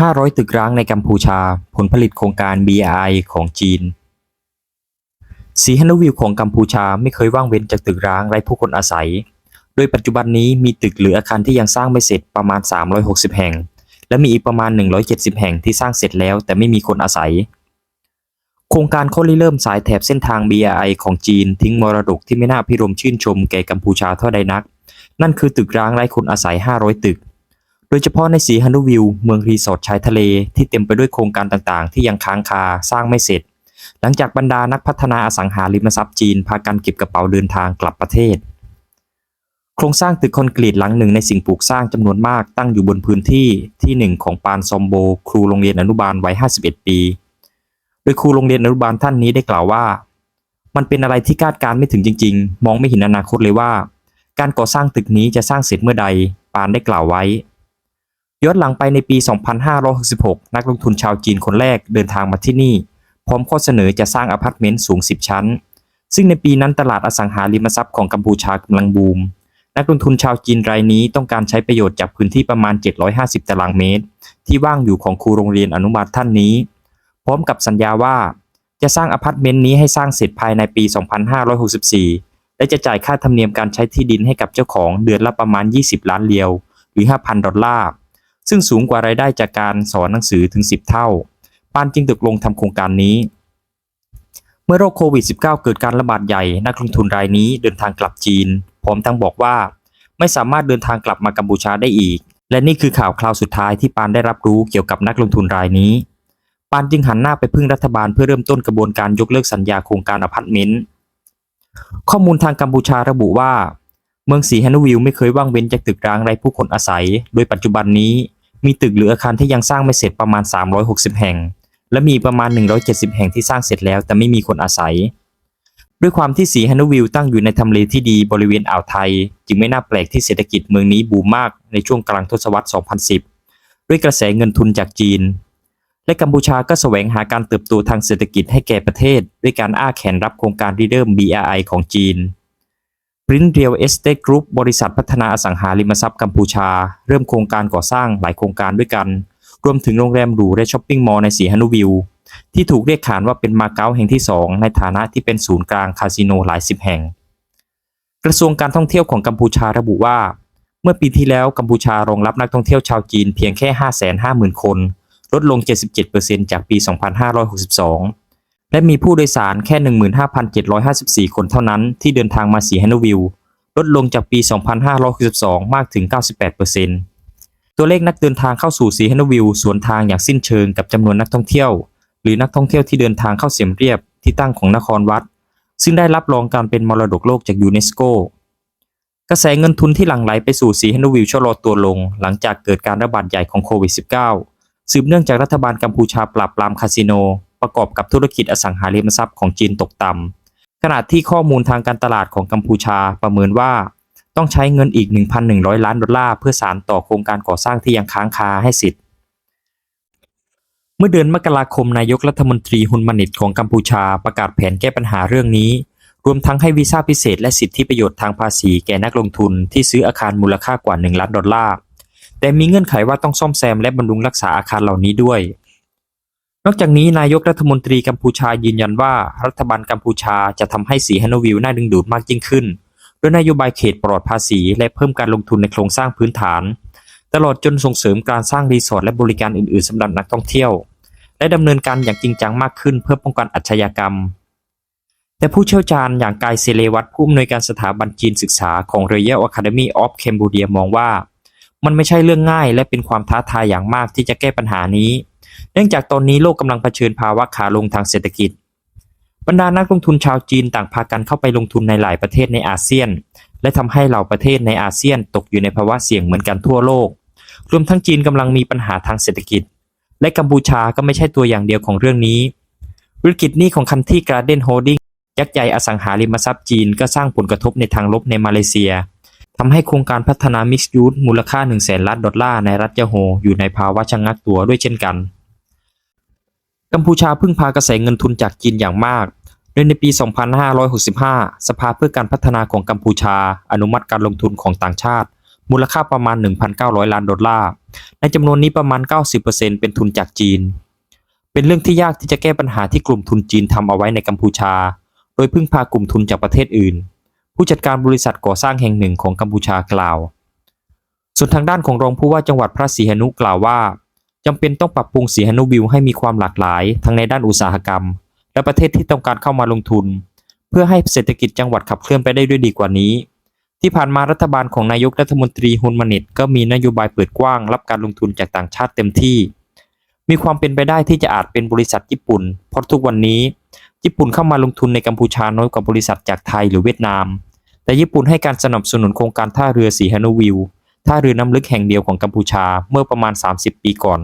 500 ตึกร้างในกัมพูชา ผลผลิตโครงการ BRI ของจีน สีฮันวิวของกัมพูชาไม่เคยว่างเว้นจากตึกร้างไร้ผู้คนอาศัย โดยปัจจุบันนี้มีตึกหรืออาคารที่ยังสร้างไม่เสร็จประมาณ 360 แห่ง และมีอีกประมาณ 170 แห่งที่สร้างเสร็จแล้วแต่ไม่มีคนอาศัย โครงการเขาริเริ่มสายแถบเส้นทาง BRI ของจีน ทิ้งมรดกที่ไม่น่าพิรมชื่นชมแก่กัมพูชาเท่าใดนัก นั่นคือตึกร้างไร้คนอาศัย 500 ตึก โดยเฉพาะในสีฮันดูวิวเมืองรีสอร์ทชายทะเลที่เต็มไปด้วยโครงการต่างๆ ที่ยังค้างคาสร้างไม่เสร็จ หลังจากบรรดานักพัฒนาอสังหาริมทรัพย์จีนพากันเก็บกระเป๋าเดินทางกลับประเทศ โครงสร้างตึกคอนกรีตหลังหนึ่งในสิ่งปลูกสร้างจำนวนมากตั้งอยู่บนพื้นที่ที่หนึ่งของปานซอมโบ ครูโรงเรียนอนุบาลวัย 51 ปี โดยครูโรงเรียนอนุบาลท่านนี้ได้กล่าวว่า มันเป็นอะไรที่คาดการณ์ไม่ถึงจริง ๆ มองไม่เห็นอนาคตเลยว่า การก่อสร้างตึกนี้จะสร้างเสร็จเมื่อใด ปานได้กล่าวไว้ ย้อนหลังไปในปี 2566 นักลงทุนชาวจีนคนแรกเดินทางมาที่นี่ พร้อมข้อเสนอจะสร้างอพาร์ตเมนต์สูง 10 ชั้น ซึ่งในปีนั้นตลาดอสังหาริมทรัพย์ของกัมพูชากำลังบูม นักลงทุนชาวจีนรายนี้ต้องการใช้ประโยชน์จากพื้นที่ประมาณ 750 ตารางเมตร ที่ว่างอยู่ของครูโรงเรียนอนุบาลท่านนี้ พร้อมกับสัญญาว่าจะสร้างอพาร์ตเมนต์นี้ให้สร้างเสร็จภายในปี 2564 และจะจ่ายค่าธรรมเนียมการใช้ที่ดินให้กับเจ้าของเดือนละประมาณ 20 ล้านเรียว หรือ 5,000 ดอลลาร์ ซึ่งสูงกว่ารายได้จากการสอนหนังสือถึง 10 เท่า ปานจึงตกลงทำโครงการนี้ เมื่อโรคโควิด -19 เกิดการระบาดใหญ่ นักลงทุนรายนี้เดินทางกลับจีน พร้อมทั้งบอกว่า ไม่สามารถเดินทางกลับมากัมพูชาได้อีก และนี่คือข่าวคราวสุดท้ายที่ปานได้รับรู้เกี่ยวกับนักลงทุนรายนี้ ปานจึงหันหน้าไปพึ่งรัฐบาลเพื่อเริ่มต้นกระบวนการยกเลิกสัญญาโครงการอพาร์ตเมนต์ข้อมูลทางกัมพูชาระบุว่า เมืองสีฮันวิวไม่เคยว่างเว้นจากตึกร้างไร้ผู้คนอาศัย โดยปัจจุบันนี้ มีตึกหรืออาคารที่ยังสร้างไม่เสร็จประมาณ 360 แห่ง และมีประมาณ 170 แห่งที่สร้างเสร็จแล้วแต่ไม่มีคนอาศัย ด้วยความที่สีฮันวิวตั้งอยู่ในทำเลที่ดีบริเวณอ่าวไทย จึงไม่น่าแปลกที่เศรษฐกิจเมืองนี้บูมมากในช่วงกลางทศวรรษ 2010 ด้วยกระแสเงินทุนจากจีน และกัมพูชาก็แสวงหาการเติบโตทางเศรษฐกิจให้แก่ประเทศ ด้วยการอ้าแขนรับโครงการรีเริ่ม BRI ของจีน Prince Real Estate Group บริษัทพัฒนาอสังหาริมทรัพย์กัมพูชา เริ่มโครงการก่อสร้างหลายโครงการด้วยกัน รวมถึงโรงแรมหรูและช้อปปิ้งมอลล์ในสีฮันวิว ที่ถูกเรียกขานว่าเป็นมาเก๊าแห่งที่ 2 ในฐานะที่เป็นศูนย์กลางคาสิโนหลายสิบแห่ง กระทรวงการท่องเที่ยวของกัมพูชาระบุว่า เมื่อปีที่แล้วกัมพูชารองรับนักท่องเที่ยวชาวจีนเพียงแค่ 550,000 คน ลดลง 77%จากปี 2562 และมีผู้โดยสารแค่ 15,754 คนเท่านั้นที่เดินทางมาสีฮันวิวลดลงจากปี 2562 มากถึง 98%ตัวเลขนักเดินทางเข้าสู่สีฮันวิวสวนทางอย่างสิ้นเชิงกับจำนวนนักท่องเที่ยว หรือนักท่องเที่ยวที่เดินทางเข้าเสียมเรียบที่ตั้งของนครวัด ซึ่งได้รับรองการเป็นมรดกโลกจากยูเนสโกกระแสเงินทุนที่หลั่งไหลไปสู่สีฮันวิวชะลอตัวลง หลังจากเกิดการระบาดใหญ่ของโควิด -19 สืบเนื่องจากรัฐบาลกัมพูชาปราบปรามคาสิโน ประกอบกับธุรกิจอสังหาริมทรัพย์ของจีนตกต่ำขณะที่ข้อมูลทางการตลาดของกัมพูชาประเมินว่า ต้องใช้เงินอีก 1,100 ล้านดอลลาร์เพื่อสานต่อโครงการก่อสร้างที่ยังค้างคาให้สิทธิ์เมื่อเดือนมกราคมนายกรัฐมนตรีฮุนมานิตของกัมพูชาประกาศแผนแก้ปัญหาเรื่องนี้ รวมทั้งให้วีซ่าพิเศษและสิทธิประโยชน์ทางภาษีแก่นักลงทุนที่ซื้ออาคารมูลค่ากว่า 1 ล้านดอลลาร์ แต่มีเงื่อนไขว่าต้องซ่อมแซมและบำรุงรักษาอาคารเหล่านี้ด้วย นอกจากนี้นายกรัฐมนตรีกัมพูชายืนยันว่า รัฐบาลกัมพูชาจะทำให้สีฮันวิวน่าดึงดูดมากยิ่งขึ้นด้วยนโยบายเขตปลอดภาษี และเพิ่มการลงทุนในโครงสร้างพื้นฐาน ตลอดจนส่งเสริมการสร้างรีสอร์ทและบริการอื่นๆสำหรับนักท่องเที่ยว และดำเนินการอย่างจริงจังมากขึ้นเพื่อป้องกันอาชญากรรม แต่ผู้เชี่ยวชาญอย่างกายเซเลวัตผู้อำนวยการสถาบันจีนศึกษาของ Royal Academy of Cambodia มองว่า มันไม่ใช่เรื่องง่ายและเป็นความท้าทายอย่างมากที่จะแก้ปัญหานี้ เนื่องจากตอนนี้โลกกำลังเผชิญภาวะขาลงทางเศรษฐกิจ บรรดานักลงทุนชาวจีนต่างพากันเข้าไปลงทุนในหลายประเทศในอาเซียน และทำให้เหล่าประเทศในอาเซียนตกอยู่ในภาวะเสี่ยงเหมือนกันทั่วโลก รวมทั้งจีนกำลังมีปัญหาทางเศรษฐกิจ และกัมพูชาก็ไม่ใช่ตัวอย่างเดียวของเรื่องนี้ธุรกิจหนี้ของคันที่การ์เด้นโฮลดิ้งยักษ์ใหญ่อสังหาริมทรัพย์จีนก็สร้างผลกระทบในทางลบในมาเลเซียทำให้โครงการพัฒนามิกซ์ยูสมูลค่า1 0 0 0 0แสนล้านดอลลาร์ในรัฐยะโฮอยู่ในภาวะชะงักตัวด้วยเช่นกัน กัมพูชาพึ่งพากระแสเงินทุนจากจีนอย่างมากโดยในปี 2565 สภาเพื่อการพัฒนาของกัมพูชา อนุมัติการลงทุนของต่างชาติ มูลค่าประมาณ 1,900 ล้านดอลลาร์ ในจำนวนนี้ประมาณ 90%เป็นทุนจากจีน เป็นเรื่องที่ยากที่จะแก้ปัญหาที่กลุ่มทุนจีนทำเอาไว้ในกัมพูชา โดยพึ่งพากลุ่มทุนจากประเทศอื่น ผู้จัดการบริษัทก่อสร้างแห่งหนึ่งของกัมพูชากล่าว ส่วนทางด้านของรองผู้ว่าจังหวัดพระศรีหนุกล่าวว่า จำเป็นต้องปรับปรุงสีหนุวิวให้มีความหลากหลาย ทั้งในด้านอุตสาหกรรม และประเทศที่ต้องการเข้ามาลงทุน เพื่อให้เศรษฐกิจจังหวัดขับเคลื่อนไปได้ด้วยดีกว่านี้ ที่ผ่านมารัฐบาลของนายกรัฐมนตรีฮุนมานิตก็มีนโยบายเปิดกว้างรับการลงทุนจากต่างชาติเต็มที่ มีความเป็นไปได้ที่จะอาจเป็นบริษัทญี่ปุ่น เพราะทุกวันนี้ ญี่ปุ่นเข้ามาลงทุนในกัมพูชาน้อยกว่าบริษัทจากไทยหรือเวียดนาม แต่ญี่ปุ่นให้การสนับสนุนโครงการท่าเรือสีฮานุวิว ท่าเรือน้ำลึกแห่งเดียวของกัมพูชาเมื่อประมาณ 30 ปีก่อน